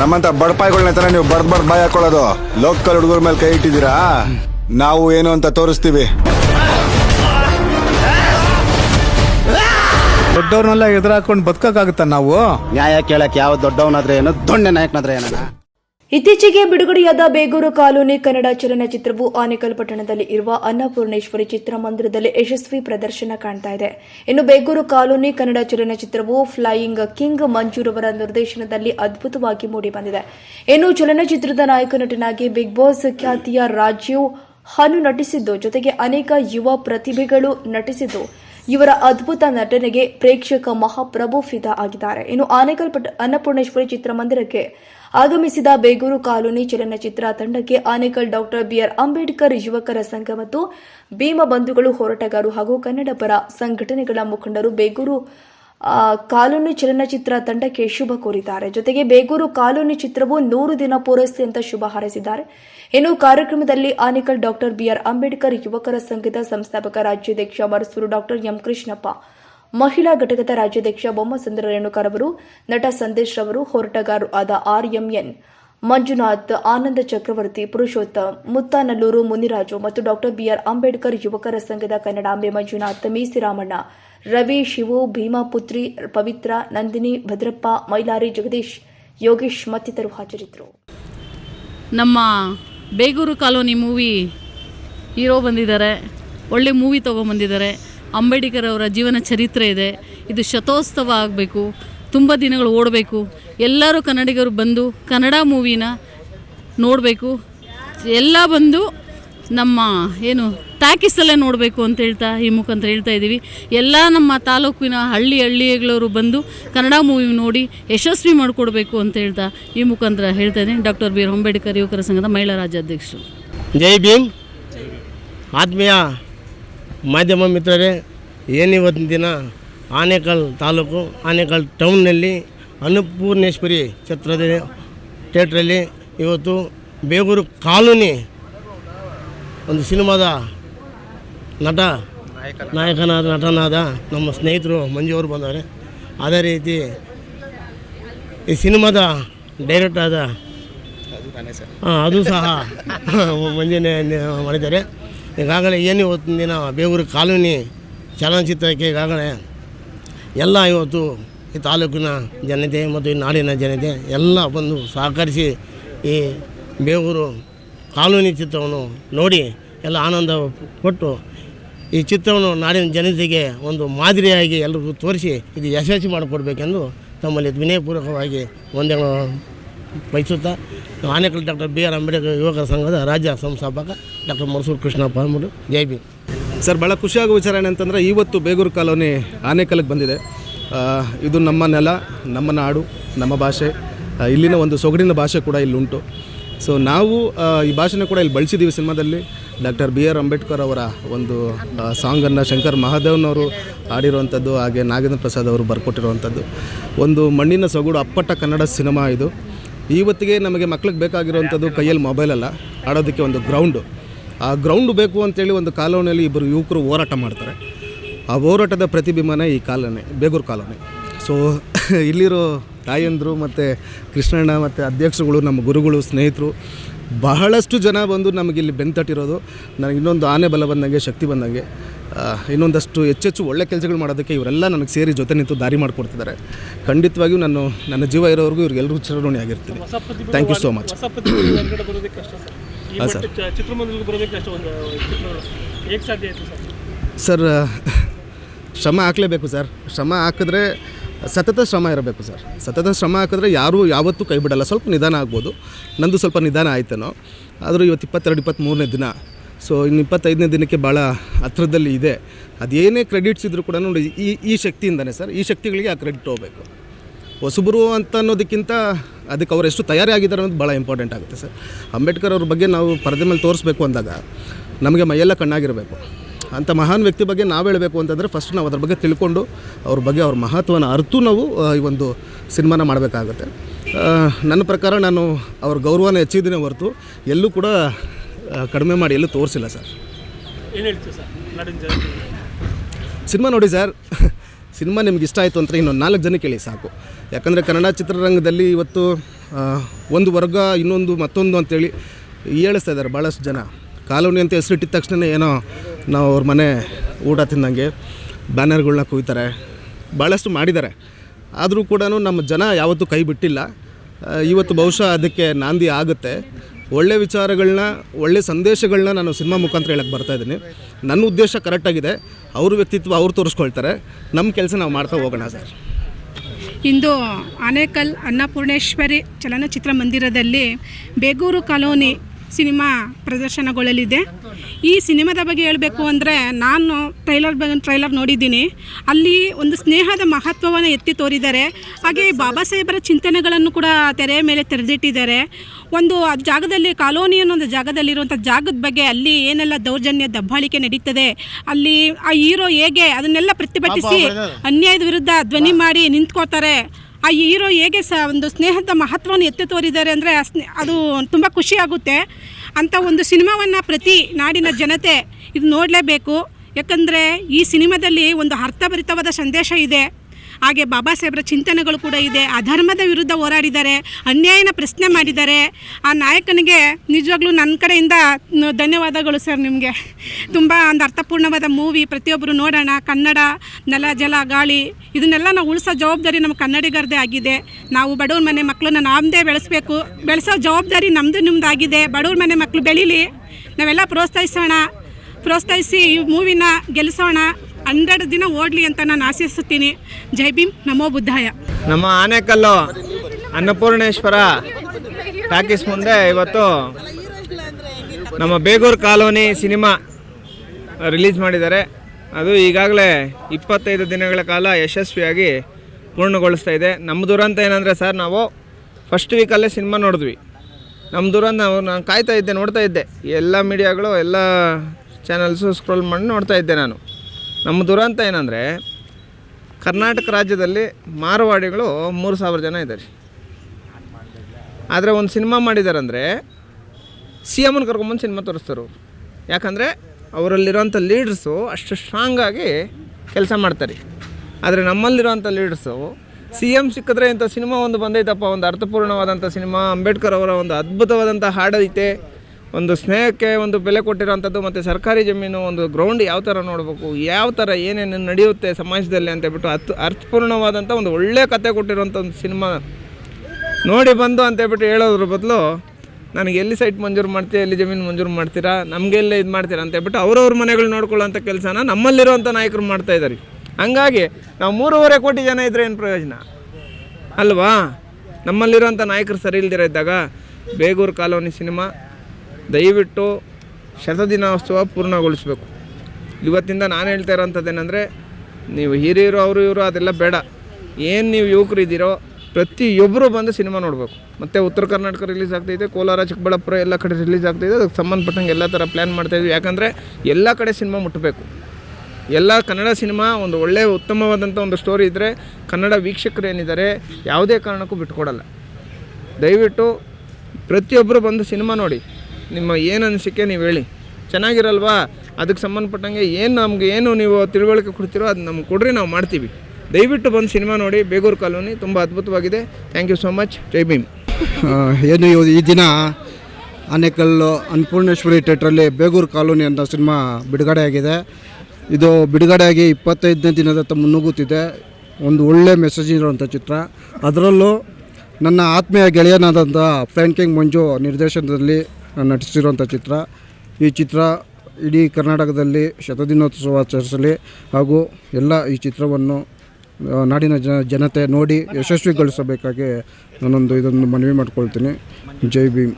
ನಮ್ಮಂತ ಬಡಪಾಯಿಗಳನ್ನ ತರ ನೀವು ಬಡ್ ಬಡ್ ಬಾಯ್ ಹಾಕೊಳ್ಳೋದು? ಲೋಕಲ್ ಹುಡುಗರ ಮೇಲೆ ಕೈ ಇಟ್ಟಿದ್ದೀರಾ? ನಾವು ಏನು ಅಂತ ತೋರಿಸ್ತೀವಿ. ದೊಡ್ಡವ್ರನ್ನೆಲ್ಲ ಎದುರಾಕೊಂಡು ಬದುಕಕ್ಕಾಗುತ್ತ ನಾವು? ನ್ಯಾಯ ಕೇಳಕ್ ಯಾವ ದೊಡ್ಡವನಾದ್ರೆ ಏನು ದೊಣ್ಣೆ ನಾಯಕನಾದ್ರೆ ಏನಣ್ಣ? ಇತ್ತೀಚೆಗೆ ಬಿಡುಗಡೆಯಾದ ಬೇಗೂರು ಕಾಲೋನಿ ಕನ್ನಡ ಚಲನಚಿತ್ರವು ಆನೇಕಲ್ ಪಟ್ಟಣದಲ್ಲಿ ಇರುವ ಅನ್ನಪೂರ್ಣೇಶ್ವರಿ ಚಿತ್ರಮಂದಿರದಲ್ಲಿ ಯಶಸ್ವಿ ಪ್ರದರ್ಶನ ಕಾಣ್ತಾ ಇದೆ. ಇನ್ನು ಬೇಗೂರು ಕಾಲೋನಿ ಕನ್ನಡ ಚಲನಚಿತ್ರವು ಫ್ಲೈಯಿಂಗ್ ಕಿಂಗ್ ಮಂಜೂರವರ ನಿರ್ದೇಶನದಲ್ಲಿ ಅದ್ಭುತವಾಗಿ ಮೂಡಿಬಂದಿದೆ. ಇನ್ನು ಚಲನಚಿತ್ರದ ನಾಯಕ ನಟನಾಗಿ ಬಿಗ್ ಬಾಸ್ ಖ್ಯಾತಿಯ ರಾಜೀವ್ ಹನು ನಟಿಸಿದ್ದು, ಜೊತೆಗೆ ಅನೇಕ ಯುವ ಪ್ರತಿಭೆಗಳು ನಟಿಸಿದ್ದು, ಇವರ ಅದ್ಭುತ ನಟನೆಗೆ ಪ್ರೇಕ್ಷಕ ಮಹಾಪ್ರಭು ಫಿದಾ ಆಗಿದ್ದಾರೆ. ಇನ್ನು ಆನೇಕಲ್ ಪಟ್ಟ ಅನ್ನಪೂರ್ಣೇಶ್ವರಿ ಚಿತ್ರಮಂದಿರಕ್ಕೆ ಆಗಮಿಸಿದ ಬೇಗೂರು ಕಾಲೋನಿ ಚಲನಚಿತ್ರ ತಂಡಕ್ಕೆ ಆನೇಕಲ್ ಡಾಕ್ಟರ್ ಬಿಆರ್ ಅಂಬೇಡ್ಕರ್, ಯುವಕರ ಸಂಘ ಮತ್ತು ಭೀಮ ಬಂಧುಗಳು ಹೋರಾಟಗಾರರು ಹಾಗೂ ಕನ್ನಡ ಪರ ಸಂಘಟನೆಗಳ ಮುಖಂಡರು ಬೇಗೂರು ಕಾಲೋನಿ ಚಲನಚಿತ್ರ ತಂಡಕ್ಕೆ ಶುಭ ಕೋರಿದ್ದಾರೆ. ಜೊತೆಗೆ ಬೇಗೂರು ಕಾಲೋನಿ ಚಿತ್ರವು ನೂರು ದಿನ ಪೂರೈಸಿದೆ ಅಂತ ಶುಭ ಹಾರೈಸಿದ್ದಾರೆ. ಇನ್ನು ಕಾರ್ಯಕ್ರಮದಲ್ಲಿ ಆನೇಕಲ್ ಡಾಕ್ಟರ್ ಬಿಆರ್ ಅಂಬೇಡ್ಕರ್, ಯುವಕರ ಸಂಘದ ಸಂಸ್ಥಾಪಕ, ರಾಜ್ಯಾಧ್ಯಕ್ಷ ಮರಸೂರು ಡಾಕ್ಟರ್ ಎಂ ಕೃಷ್ಣಪ್ಪ ಮಹಿಳಾ ಘಟಕದ ರಾಜ್ಯಾಧ್ಯಕ್ಷ ಬೊಮ್ಮಸುಂದರ ರೇಣುಕರವರು ನಟ ಸಂದೇಶ್ ರವರು ಹೋರಾಟಗಾರರು ಆದ ಆರ್ಎಂಎನ್ ಮಂಜುನಾಥ್, ಆನಂದ ಚಕ್ರವರ್ತಿ, ಪುರುಷೋತ್ತಮ್, ಮುತ್ತಾನಲ್ಲೂರು ಮುನಿರಾಜು ಮತ್ತು ಡಾಕ್ಟರ್ ಬಿಆರ್ ಅಂಬೇಡ್ಕರ್ ಯುವಕರ ಸಂಘದ ಕನ್ನಡಾಂಬೆ ಮಂಜುನಾಥ್, ಮೀಸಿರಾಮಣ್ಣ, ರವಿ, ಶಿವು ಭೀಮಾಪುತ್ರಿ ಪವಿತ್ರ, ನಂದಿನಿ, ಭದ್ರಪ್ಪ, ಮೈಲಾರಿ, ಜಗದೀಶ್, ಯೋಗೇಶ್ ಮತ್ತಿತರರು ಹಾಜರಿದ್ದರು. ನಮ್ಮ ಬೇಗೂರು ಕಾಲೋನಿ ಮೂವಿ ಹೀರೋ ಬಂದಿದ್ದಾರೆ. ಒಳ್ಳೆ ಮೂವಿ ತೊಗೊಂಬಂದಿದ್ದಾರೆ. ಅಂಬೇಡ್ಕರ್ ಅವರ ಜೀವನ ಚರಿತ್ರೆ ಇದೆ. ಇದು ಶತೋತ್ಸವ ಆಗಬೇಕು. ತುಂಬ ದಿನಗಳು ಓಡಬೇಕು. ಎಲ್ಲರೂ ಕನ್ನಡಿಗರು ಬಂದು ಕನ್ನಡ ಮೂವಿನ ನೋಡಬೇಕು. ಎಲ್ಲ ಬಂದು ನಮ್ಮ ಏನು ಟಾಕೀಸಲ್ಲೇ ನೋಡಬೇಕು ಅಂತ ಹೇಳ್ತಾ ಈ ಮುಖಾಂತರ ಹೇಳ್ತಾ ಇದ್ದೀವಿ. ಎಲ್ಲ ನಮ್ಮ ತಾಲೂಕಿನ ಹಳ್ಳಿ ಹಳ್ಳಿಗಳವರು ಬಂದು ಕನ್ನಡ ಮೂವಿ ನೋಡಿ ಯಶಸ್ವಿ ಮಾಡಿಕೊಡ್ಬೇಕು ಅಂತ ಹೇಳ್ತಾ ಈ ಮುಖಾಂತರ ಹೇಳ್ತಾ ಇದ್ದೀನಿ. ಡಾಕ್ಟರ್ ಬಿ ಆರ್ ಅಂಬೇಡ್ಕರ್ ಯುವಕರ ಸಂಘದ ಮಹಿಳಾ ರಾಜ್ಯಾಧ್ಯಕ್ಷರು. ಜೈ ಭೀಮ್. ಆತ್ಮೀಯ ಮಾಧ್ಯಮ ಮಿತ್ರರೇ ಏನಿವತ್ತಿನ ದಿನ? ಆನೇಕಲ್ ತಾಲೂಕು ಆನೇಕಲ್ ಟೌನ್ನಲ್ಲಿ ಅನ್ನಪೂರ್ಣೇಶ್ವರಿ ಛತ್ರದ ಥಿಯೇಟ್ರಲ್ಲಿ ಇವತ್ತು ಬೇಗೂರು ಕಾಲೋನಿ ಒಂದು ಸಿನಿಮಾದ ನಟ ನಾಯಕನಾದ ನಟನಾದ ನಮ್ಮ ಸ್ನೇಹಿತರು ಮಂಜು ಅವರು ಬಂದಾರೆ ಅದೇ ರೀತಿ ಈ ಸಿನಿಮಾದ ಡೈರೆಕ್ಟ್ ಆದ ಅದು ಸಹ ಮಂಜಿನ ಮಾಡಿದ್ದಾರೆ. ಈಗಾಗಲೇ ಏನು ಇವತ್ತಿನ ದಿನ ಬೇಗೂರು ಕಾಲೋನಿ ಚಲನಚಿತ್ರಕ್ಕೆ ಈಗಾಗಲೇ ಎಲ್ಲ ಇವತ್ತು ಈ ತಾಲೂಕಿನ ಜನತೆ ಮತ್ತು ಈ ನಾಡಿನ ಜನತೆ ಎಲ್ಲ ಬಂದು ಸಹಕರಿಸಿ ಈ ಬೇಗೂರು ಕಾಲೋನಿ ಚಿತ್ರವನ್ನು ನೋಡಿ ಎಲ್ಲ ಆನಂದ ಕೊಟ್ಟು ಈ ಚಿತ್ರವನ್ನು ನಾಡಿನ ಜನತೆಗೆ ಒಂದು ಮಾದರಿಯಾಗಿ ಎಲ್ಲರಿಗೂ ತೋರಿಸಿ ಇದು ಯಶಸ್ವಿ ಮಾಡಿಕೊಡ್ಬೇಕೆಂದು ತಮ್ಮಲ್ಲಿ ವಿನಯಪೂರ್ವಕವಾಗಿ ಒಂದೇ ಬಯಸುತ್ತಾ Anekal doctor B R Ambedkar ಯುವಕರ ಸಂಘದ ರಾಜ್ಯ ಸಂಸ್ಥಾಪಕ ಡಾಕ್ಟರ್ ಮರಸೂರು ಕೃಷ್ಣಪ್ಪ ಅಂದ್ಬಿಟ್ಟು ಜೈ ಬಿ ಸರ್ ಭಾಳ ಖುಷಿಯಾಗುವ ವಿಚಾರ ಏನಂತಂದರೆ ಇವತ್ತು ಬೇಗೂರು ಕಾಲೋನಿ ಆನೇಕಲ್ಗೆ ಬಂದಿದೆ. ಇದು ನಮ್ಮ ನೆಲ, ನಮ್ಮ ನಾಡು, ನಮ್ಮ ಭಾಷೆ. ಇಲ್ಲಿನ ಒಂದು ಸೊಗಡಿನ ಭಾಷೆ ಕೂಡ ಇಲ್ಲಿ ಉಂಟು. ಸೊ ನಾವು ಈ ಭಾಷೆನ ಕೂಡ ಇಲ್ಲಿ ಬಳಸಿದ್ದೀವಿ ಸಿನಿಮಾದಲ್ಲಿ. ಡಾಕ್ಟರ್ ಬಿ ಆರ್ ಅಂಬೇಡ್ಕರ್ ಅವರ ಒಂದು ಸಾಂಗನ್ನು ಶಂಕರ್ ಮಹಾದೇವ್ನವರು ಆಡಿರುವಂಥದ್ದು ಹಾಗೆ ನಾಗೇಂದ್ರ ಪ್ರಸಾದ್ ಅವರು ಬರ್ಕೊಟ್ಟಿರುವಂಥದ್ದು. ಒಂದು ಮಣ್ಣಿನ ಸೊಗಡು ಅಪ್ಪಟ ಕನ್ನಡ ಸಿನಿಮಾ ಇದು. ಇವತ್ತಿಗೆ ನಮಗೆ ಮಕ್ಳಿಗೆ ಬೇಕಾಗಿರುವಂಥದ್ದು ಕೈಯಲ್ಲಿ ಮೊಬೈಲ್ ಅಲ್ಲ. ಆಡೋದಕ್ಕೆ ಒಂದು ಗ್ರೌಂಡು ಆ ಗ್ರೌಂಡ್ ಬೇಕು ಅಂತೇಳಿ ಒಂದು ಕಾಲೋನಿಯಲ್ಲಿ ಇಬ್ಬರು ಯುವಕರು ಹೋರಾಟ ಮಾಡ್ತಾರೆ. ಆ ಹೋರಾಟದ ಪ್ರತಿಬಿಂಬನೆ ಈ ಕಾಲೋನಿ, ಬೇಗೂರು ಕಾಲೋನಿ. ಸೊ ಇಲ್ಲಿರೋ ತಾಯಂದರು ಮತ್ತು ಕೃಷ್ಣಣ್ಣ ಮತ್ತು ಅಧ್ಯಕ್ಷರುಗಳು, ನಮ್ಮ ಗುರುಗಳು, ಸ್ನೇಹಿತರು ಬಹಳಷ್ಟು ಜನ ಬಂದು ನಮಗಿಲ್ಲಿ ಬೆಂತಟ್ಟಿರೋದು. ನನಗೆ ಇನ್ನೊಂದು ಆನೆ ಬಲ ಬಂದಂಗೆ ಶಕ್ತಿ ಬಂದಂಗೆ. ಇನ್ನೊಂದಷ್ಟು ಹೆಚ್ಚೆಚ್ಚು ಒಳ್ಳೆ ಕೆಲಸಗಳು ಮಾಡೋದಕ್ಕೆ ಇವರೆಲ್ಲ ನನಗೆ ಸೇರಿ ಜೊತೆ ನಿಂತು ದಾರಿ ಮಾಡಿಕೊಡ್ತಿದ್ದಾರೆ. ಖಂಡಿತವಾಗಿಯೂ ನಾನು ನನ್ನ ಜೀವ ಇರೋವರೆಗೂ ಇವ್ರಿಗೆಲ್ಲರೂ ಚಿರಋಣಿ ಆಗಿರ್ತೀನಿ. ಥ್ಯಾಂಕ್ ಯು ಸೋ ಮಚ್ ಹಾಂ ಸರ್? ಸರ್ ಶ್ರಮ ಹಾಕಲೇಬೇಕು ಸರ್. ಶ್ರಮ ಹಾಕಿದ್ರೆ ಸತತ ಶ್ರಮ ಇರಬೇಕು ಸರ್. ಸತತ ಶ್ರಮ ಹಾಕಿದ್ರೆ ಯಾರೂ ಯಾವತ್ತೂ ಕೈ ಬಿಡಲ್ಲ. ಸ್ವಲ್ಪ ನಿಧಾನ ಆಗ್ಬೋದು. ನಂದು ಸ್ವಲ್ಪ ನಿಧಾನ ಆಯ್ತೇನೋ. ಆದರೂ ಇವತ್ತು ಇಪ್ಪತ್ತೆರಡು ಇಪ್ಪತ್ತ್ಮೂರನೇ ದಿನ. ಸೊ ಇನ್ನು ಇಪ್ಪತ್ತೈದನೇ ದಿನಕ್ಕೆ ಭಾಳ ಹತ್ರದಲ್ಲಿ ಇದೆ. ಅದೇನೇ ಕ್ರೆಡಿಟ್ಸ್ ಇದ್ದರೂ ಕೂಡ ನೋಡಿ, ಈ ಈ ಶಕ್ತಿಯಿಂದನೇ ಸರ್. ಈ ಶಕ್ತಿಗಳಿಗೆ ಆ ಕ್ರೆಡಿಟ್ ಹೋಗಬೇಕು ಹೊಸಬರು ಅಂತ ಅನ್ನೋದಕ್ಕಿಂತ ಅದಕ್ಕೆ ಅವ್ರು ಎಷ್ಟು ತಯಾರಿ ಆಗಿದ್ದಾರೆ ಅನ್ನೋದು ಭಾಳ ಇಂಪಾರ್ಟೆಂಟ್ ಆಗುತ್ತೆ ಸರ್. ಅಂಬೇಡ್ಕರ್ ಅವ್ರ ಬಗ್ಗೆ ನಾವು ಪರದೆ ಮೇಲೆ ತೋರಿಸ್ಬೇಕು ಅಂದಾಗ ನಮಗೆ ಮೈಯೆಲ್ಲ ಕಣ್ಣಾಗಿರಬೇಕು. ಅಂಥ ಮಹಾನ್ ವ್ಯಕ್ತಿ ಬಗ್ಗೆ ನಾವು ಹೇಳಬೇಕು ಅಂತಂದರೆ ಫಸ್ಟ್ ನಾವು ಅದ್ರ ಬಗ್ಗೆ ತಿಳ್ಕೊಂಡು ಅವ್ರ ಬಗ್ಗೆ ಅವ್ರ ಮಹತ್ವನ ಅರ್ತು ನಾವು ಈ ಒಂದು ಸಿನಿಮಾನ ಮಾಡಬೇಕಾಗುತ್ತೆ. ನನ್ನ ಪ್ರಕಾರ ನಾನು ಅವ್ರ ಗೌರವನ ಹೆಚ್ಚಿದ್ದೀನಿ ಹೊರತು ಎಲ್ಲೂ ಕೂಡ ಕಡಿಮೆ ಮಾಡಿ ಎಲ್ಲೂ ತೋರಿಸಿಲ್ಲ ಸರ್. ಏನು ಹೇಳ್ತೀವಿ ಸರ್? ಸಿನಿಮಾ ನೋಡಿ ಸರ್ ಸಿನಿಮಾ ನಿಮ್ಗೆ ಇಷ್ಟ ಆಯಿತು ಅಂತ ಇನ್ನೊಂದು ನಾಲ್ಕು ಜನಕ್ಕೆ ಹೇಳಿ ಸಾಕು. ಯಾಕಂದರೆ ಕನ್ನಡ ಚಿತ್ರರಂಗದಲ್ಲಿ ಇವತ್ತು ಒಂದು ವರ್ಗ ಇನ್ನೊಂದು ಮತ್ತೊಂದು ಅಂತೇಳಿ ಹೇಳಿಸ್ತಾ ಇದ್ದಾರೆ ಭಾಳಷ್ಟು ಜನ. ಕಾಲೋನಿ ಅಂತ ಹೆಸರಿಟ್ಟಿದ ತಕ್ಷಣ ಏನೋ ನಾವು ಅವ್ರ ಮನೆ ಊಟ ತಿಂದಂಗೆ ಬ್ಯಾನರ್ಗಳನ್ನ ಕುಯ್ತಾರೆ ಭಾಳಷ್ಟು ಮಾಡಿದ್ದಾರೆ. ಆದರೂ ಕೂಡ ನಮ್ಮ ಜನ ಯಾವತ್ತೂ ಕೈ ಬಿಟ್ಟಿಲ್ಲ. ಇವತ್ತು ಬಹುಶಃ ಅದಕ್ಕೆ ನಾಂದಿ ಆಗುತ್ತೆ. ಒಳ್ಳೆ ವಿಚಾರಗಳನ್ನ, ಒಳ್ಳೆ ಸಂದೇಶಗಳನ್ನ ನಾನು ಸಿನಿಮಾ ಮುಖಾಂತರ ಹೇಳಕ್ಕೆ ಬರ್ತಾ ಇದ್ದೀನಿ. ನನ್ನ ಉದ್ದೇಶ ಕರೆಕ್ಟಾಗಿದೆ ಅವ್ರ ವ್ಯಕ್ತಿತ್ವ ಅವ್ರು ತೋರಿಸ್ಕೊಳ್ತಾರೆ. ನಮ್ಮ ಕೆಲಸ ನಾವು ಮಾಡ್ತಾ ಹೋಗೋಣ ಸರ್. ಇಂದು ಆನೇಕಲ್ ಅನ್ನಪೂರ್ಣೇಶ್ವರಿ ಚಲನಚಿತ್ರ ಮಂದಿರದಲ್ಲಿ ಬೇಗೂರು ಕಾಲೋನಿ ಸಿನಿಮಾ ಪ್ರದರ್ಶನಗೊಳ್ಳಲಿದೆ. ಈ ಸಿನಿಮಾದ ಬಗ್ಗೆ ಹೇಳಬೇಕು ಅಂದರೆ ನಾನು ಟ್ರೈಲರ್ ಬಗ್ಗೆ ಟ್ರೈಲರ್ ನೋಡಿದ್ದೀನಿ. ಅಲ್ಲಿ ಒಂದು ಸ್ನೇಹದ ಮಹತ್ವವನ್ನು ಎತ್ತಿ ತೋರಿದ್ದಾರೆ. ಹಾಗೆ ಬಾಬಾ ಸಾಹೇಬರ ಚಿಂತನೆಗಳನ್ನು ಕೂಡ ತೆರೆಯ ಮೇಲೆ ತೆರೆದಿಟ್ಟಿದ್ದಾರೆ. ಒಂದು ಆ ಜಾಗದಲ್ಲಿ ಕಾಲೋನಿ ಅನ್ನೋ ಜಾಗದಲ್ಲಿರುವಂಥ ಜಾಗದ ಬಗ್ಗೆ ಅಲ್ಲಿ ಏನೆಲ್ಲ ದೌರ್ಜನ್ಯ ದಬ್ಬಾಳಿಕೆ ನಡೀತದೆ ಅಲ್ಲಿ ಆ ಹೀರೋ ಹೇಗೆ ಅದನ್ನೆಲ್ಲ ಪ್ರತಿಭಟಿಸಿ ಅನ್ಯಾಯದ ವಿರುದ್ಧ ಧ್ವನಿ ಮಾಡಿ ನಿಂತ್ಕೋತಾರೆ. ಆ ಹೀರೋ ಹೇಗೆ ಸ ಒಂದು ಸ್ನೇಹದ ಮಹತ್ವವನ್ನು ಎತ್ತಿ ತೋರಿದ್ದಾರೆ ಅಂದರೆ ಅದು ತುಂಬ ಖುಷಿ ಆಗುತ್ತೆ. ಅಂಥ ಒಂದು ಸಿನಿಮಾವನ್ನು ಪ್ರತಿ ನಾಡಿನ ಜನತೆ ಇದು ನೋಡಲೇಬೇಕು. ಯಾಕಂದರೆ ಈ ಸಿನಿಮಾದಲ್ಲಿ ಒಂದು ಅರ್ಥಭರಿತವಾದ ಸಂದೇಶ ಇದೆ. ಹಾಗೆ ಬಾಬಾ ಸಾಹೇಬ್ರ ಚಿಂತನೆಗಳು ಕೂಡ ಇದೆ. ಅಧರ್ಮದ ವಿರುದ್ಧ ಹೋರಾಡಿದ್ದಾರೆ. ಅನ್ಯಾಯನ ಪ್ರಶ್ನೆ ಮಾಡಿದ್ದಾರೆ. ಆ ನಾಯಕನಿಗೆ ನಿಜವಾಗ್ಲೂ ನನ್ನ ಕಡೆಯಿಂದ ಧನ್ಯವಾದಗಳು ಸರ್ ನಿಮಗೆ. ತುಂಬ ಒಂದು ಅರ್ಥಪೂರ್ಣವಾದ ಮೂವಿ ಪ್ರತಿಯೊಬ್ಬರು ನೋಡೋಣ. ಕನ್ನಡ, ನೆಲ, ಜಲ, ಗಾಳಿ ಇದನ್ನೆಲ್ಲ ನಾವು ಉಳಿಸೋ ಜವಾಬ್ದಾರಿ ನಮ್ಮ ಕನ್ನಡಿಗರದೇ ಆಗಿದೆ. ನಾವು ಬಡವ್ರ ಮನೆ ಮಕ್ಕಳನ್ನ ನಮ್ಮದೇ ಬೆಳೆಸಬೇಕು. ಬೆಳೆಸೋ ಜವಾಬ್ದಾರಿ ನಮ್ಮದು ನಿಮ್ಮದಾಗಿದೆ ಬಡವ್ರ ಮನೆ ಮಕ್ಕಳು ಬೆಳೀಲಿ. ನಾವೆಲ್ಲ ಪ್ರೋತ್ಸಾಹಿಸೋಣ. ಪ್ರೋತ್ಸಾಹಿಸಿ ಈ ಮೂವಿನ ಗೆಲ್ಲಿಸೋಣ ಹಂಡ್ರೆಡ್ ದಿನ ಓಡಲಿ ಅಂತ ನಾನು ಆಶಿಸುತ್ತೀನಿ ಜೈ ಭೀಮ್, ನಮೋ ಬುದ್ಧಾಯ. ನಮ್ಮ ಆನೆಕಲ್ಲು, ಅನ್ನಪೂರ್ಣೇಶ್ವರ ಟಾಕೀಸ್ ಮುಂದೆ ಇವತ್ತು ನಮ್ಮ ಬೇಗೂರು ಕಾಲೋನಿ ಸಿನಿಮಾ ರಿಲೀಸ್ ಮಾಡಿದ್ದಾರೆ. ಅದು ಈಗಾಗಲೇ ಇಪ್ಪತ್ತೈದು ದಿನಗಳ ಕಾಲ ಯಶಸ್ವಿಯಾಗಿ ಪೂರ್ಣಗೊಳಿಸ್ತಾ ಇದೆ. ನಮ್ಮ ದುರಂತ ಏನಂದರೆ ಸರ್, ನಾವು ಫಸ್ಟ್ ವೀಕಲ್ಲೇ ಸಿನಿಮಾ ನೋಡಿದ್ವಿ. ನಮ್ಮ ದುರಂತ ನಾನು ಕಾಯ್ತಾ ಇದ್ದೆ, ನೋಡ್ತಾ ಇದ್ದೆ. ಎಲ್ಲ ಮೀಡಿಯಾಗಳು ಎಲ್ಲ ಚಾನಲ್ಸು ಸ್ಕ್ರೋಲ್ ಮಾಡಿ ನೋಡ್ತಾ ಇದ್ದೆ ನಾನು. ನಮ್ಮ ದುರಂತ ಏನಂದರೆ ಕರ್ನಾಟಕ ರಾಜ್ಯದಲ್ಲಿ ಮಾರವಾಡಿಗಳು ಮೂರು ಸಾವಿರ ಜನ ಇದ್ದಾರೆ. ಆದರೆ ಒಂದು ಸಿನಿಮಾ ಮಾಡಿದಾರಂದರೆ ಸಿ ಎಮ್ನ ಕರ್ಕೊಂಬಂದು ಸಿನಿಮಾ ತೋರಿಸ್ತಾರೆ ಅವರು. ಯಾಕಂದರೆ ಅವರಲ್ಲಿರೋಂಥ ಲೀಡರ್ಸು ಅಷ್ಟು ಸ್ಟ್ರಾಂಗಾಗಿ ಕೆಲಸ ಮಾಡ್ತಾರೆ. ಆದರೆ ನಮ್ಮಲ್ಲಿರೋಂಥ ಲೀಡರ್ಸು ಸಿ ಎಂ ಸಿಕ್ಕಿದ್ರೆ ಇಂಥ ಸಿನಿಮಾ ಒಂದು ಬಂದೈತಪ್ಪ, ಒಂದು ಅರ್ಥಪೂರ್ಣವಾದಂಥ ಸಿನಿಮಾ, ಅಂಬೇಡ್ಕರ್ ಅವರ ಒಂದು ಅದ್ಭುತವಾದಂಥ ಹಾಡೈತೆ ಒಂದು ಸ್ನೇಹಕ್ಕೆ ಒಂದು ಬೆಲೆ ಕೊಟ್ಟಿರೋಂಥದ್ದು ಮತ್ತು ಸರ್ಕಾರಿ ಜಮೀನು, ಒಂದು ಗ್ರೌಂಡ್ ಯಾವ ಥರ ನೋಡಬೇಕು, ಯಾವ ಥರ ಏನೇನು ನಡೆಯುತ್ತೆ ಸಮಾಜದಲ್ಲಿ ಅಂತ ಹೇಳ್ಬಿಟ್ಟು ಅರ್ಥ, ಅರ್ಥಪೂರ್ಣವಾದಂಥ ಒಂದು ಒಳ್ಳೆಯ ಕತೆ ಕೊಟ್ಟಿರೋಂಥ ಒಂದು ಸಿನಿಮಾ ನೋಡಿ ಬಂದು ಅಂತ ಹೇಳ್ಬಿಟ್ಟು ಹೇಳೋದ್ರ ಬದಲು, ನನಗೆ ಎಲ್ಲಿ ಸೈಟ್ ಮಂಜೂರು ಮಾಡ್ತೀರಾ ಎಲ್ಲಿ ಜಮೀನು ಮಂಜೂರು ಮಾಡ್ತೀರಾ ನಮಗೆಲ್ಲ ಇದು ಮಾಡ್ತೀರಾ ಅಂತ ಹೇಳ್ಬಿಟ್ಟು ಅವ್ರವ್ರ ಮನೆಗಳು ನೋಡ್ಕೊಳ್ಳೋಂಥ ಕೆಲಸನ ನಮ್ಮಲ್ಲಿರುವಂಥ ನಾಯಕರು ಮಾಡ್ತಾಯಿದ್ದಾರೆ ಹಂಗಾಗಿ ನಾವು ಮೂರುವರೆ ಕೋಟಿ ಜನ ಇದ್ದರೆ ಏನು ಪ್ರಯೋಜನ? ಅಲ್ವಾ? ನಮ್ಮಲ್ಲಿರುವಂಥ ನಾಯಕರು ಸರಿ ಇಲ್ದಿರ ಇದ್ದಾಗ ಬೇಗೂರು ಕಾಲೋನಿ ಸಿನಿಮಾ ದಯವಿಟ್ಟು ಶತದಿನೋತ್ಸವ ಪೂರ್ಣಗೊಳಿಸಬೇಕು. ಇವತ್ತಿಂದ ನಾನು ಹೇಳ್ತಾ ಇರೋಂಥದ್ದೇನೆಂದರೆ, ನೀವು ಹಿರಿಯರು, ಅವರು ಇವರು ಅದೆಲ್ಲ ಬೇಡ. ಏನು ನೀವು ಯುವಕರು ಇದ್ದೀರೋ ಪ್ರತಿಯೊಬ್ಬರು ಬಂದು ಸಿನಿಮಾ ನೋಡಬೇಕು. ಮತ್ತು ಉತ್ತರ ಕರ್ನಾಟಕ ರಿಲೀಸ್ ಆಗ್ತೈತೆ ಕೋಲಾರ, ಚಿಕ್ಕಬಳ್ಳಾಪುರ ಎಲ್ಲ ಕಡೆ ರಿಲೀಸ್ ಆಗ್ತಾಯಿದೆ ಅದಕ್ಕೆ ಸಂಬಂಧಪಟ್ಟಂಗೆ ಎಲ್ಲ ಥರ ಪ್ಲ್ಯಾನ್ ಮಾಡ್ತಾಯಿದ್ವಿ ಯಾಕಂದರೆ ಎಲ್ಲ ಕಡೆ ಸಿನಿಮಾ ಮುಟ್ಟಬೇಕು ಎಲ್ಲ ಕನ್ನಡ ಸಿನಿಮಾ ಒಂದು ಒಳ್ಳೆಯ ಉತ್ತಮವಾದಂಥ ಒಂದು ಸ್ಟೋರಿ ಇದ್ದರೆ ಕನ್ನಡ ವೀಕ್ಷಕರು ಏನಿದ್ದಾರೆ, ಯಾವುದೇ ಕಾರಣಕ್ಕೂ ಬಿಟ್ಕೊಡಲ್ಲ. ದಯವಿಟ್ಟು ಪ್ರತಿಯೊಬ್ಬರು ಬಂದು ಸಿನಿಮಾ ನೋಡಿ. ನಿಮ್ಮ ಏನು ಅನಿಸಿಕೆ ನೀವು ಹೇಳಿ. ಚೆನ್ನಾಗಿರಲ್ವಾ? ಅದಕ್ಕೆ ಸಂಬಂಧಪಟ್ಟಂಗೆ ಏನು ನಮ್ಗೆ ಏನು ನೀವು ತಿಳುವಳಿಕೆ ಕೊಡ್ತೀರೋ ಅದು ನಮ್ಗೆ ಕೊಡ್ರಿ, ನಾವು ಮಾಡ್ತೀವಿ. ದಯವಿಟ್ಟು ಬಂದು ಸಿನಿಮಾ ನೋಡಿ, ಬೇಗೂರು ಕಾಲೋನಿ ತುಂಬ ಅದ್ಭುತವಾಗಿದೆ. Thank you so much Jai Bhim. ಏನು ಈ ದಿನ ಆನೇಕಲ್ಲು ಅನ್ನಪೂರ್ಣೇಶ್ವರಿ ಥಿಯೇಟ್ರಲ್ಲಿ ಬೇಗೂರು ಕಾಲೋನಿ ಅಂತ ಸಿನಿಮಾ ಬಿಡುಗಡೆಯಾಗಿದೆ. ಇದು ಬಿಡುಗಡೆಯಾಗಿ ಇಪ್ಪತ್ತೈದನೇ ದಿನದ ಮುನ್ನುಗ್ಗುತ್ತಿದೆ. ಒಂದು ಒಳ್ಳೆ ಮೆಸೇಜ್ ಇರುವಂಥ ಚಿತ್ರ. ಅದರಲ್ಲೂ ನನ್ನ ಆತ್ಮೀಯ ಗೆಳೆಯನಾದಂಥ ಫ್ರೆಂಡ್ ಕಿಂಗ್ ಮಂಜು ನಿರ್ದೇಶನದಲ್ಲಿ ನಟಿಸಿರುವಂಥ ಚಿತ್ರ. ಈ ಚಿತ್ರ ಇಡೀ ಕರ್ನಾಟಕದಲ್ಲಿ ಶತದಿನೋತ್ಸವ ಆಚರಿಸಲಿ ಹಾಗೂ ಎಲ್ಲ ಈ ಚಿತ್ರವನ್ನು ನಾಡಿನ ಜನ, ಜನತೆ ನೋಡಿ ಯಶಸ್ವಿಗೊಳಿಸಬೇಕಾಗಿ ನಾನೊಂದು ಇದೊಂದು ಮನವಿ ಮಾಡ್ಕೊಳ್ತೀನಿ. ಜೈ ಭೀಮ್.